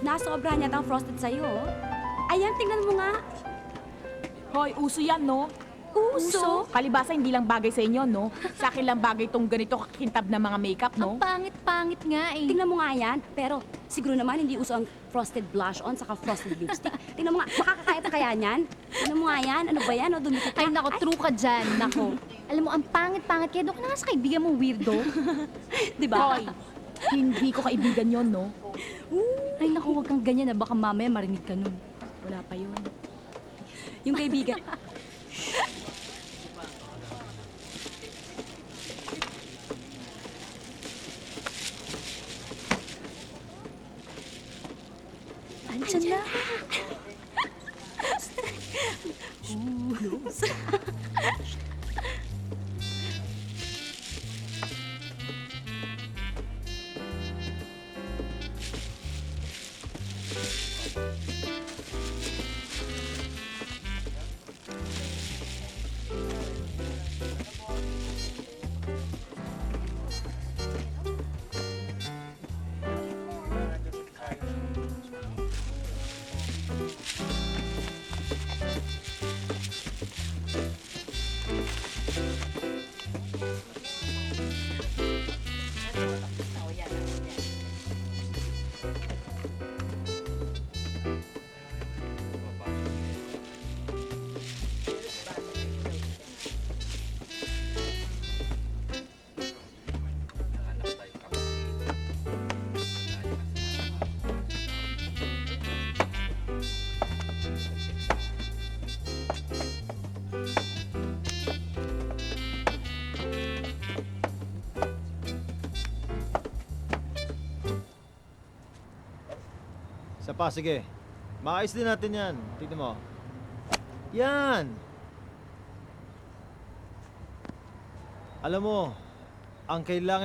Nasobra niya ang frosted sa'yo. oh. Ayan, tingnan mo nga. Hoy, uso yan, no? Uso. Palibasa, hindi lang bagay sa inyo, no? Sa akin lang bagay tong ganito kakintab na mga makeup, no? Ang pangit-pangit nga eh. Tingnan mo nga yan. Pero siguro naman hindi uso ang frosted blush on saka frosted lipstick. Tingnan mo nga, makakakaya pa kaya niyan? Tingnan mo nga yan. Ano ba yan? O, dumikit Ay, nako, true ka dyan. Nako. Alam mo, ang pangit-pangit kaya doon ka na nga sa kaibigan mo, weirdo. Di ba? Hoy, hindi ko kaibigan yon, no? Ay, nako, huwag kang ganyan na baka mamaya marinig ka nun. Wala pa yun. Yung kaibigan. Nossa. よし。Isa pa, sige. Maayos din natin yan. Tignan mo. Yan! Alam mo, ang kailangan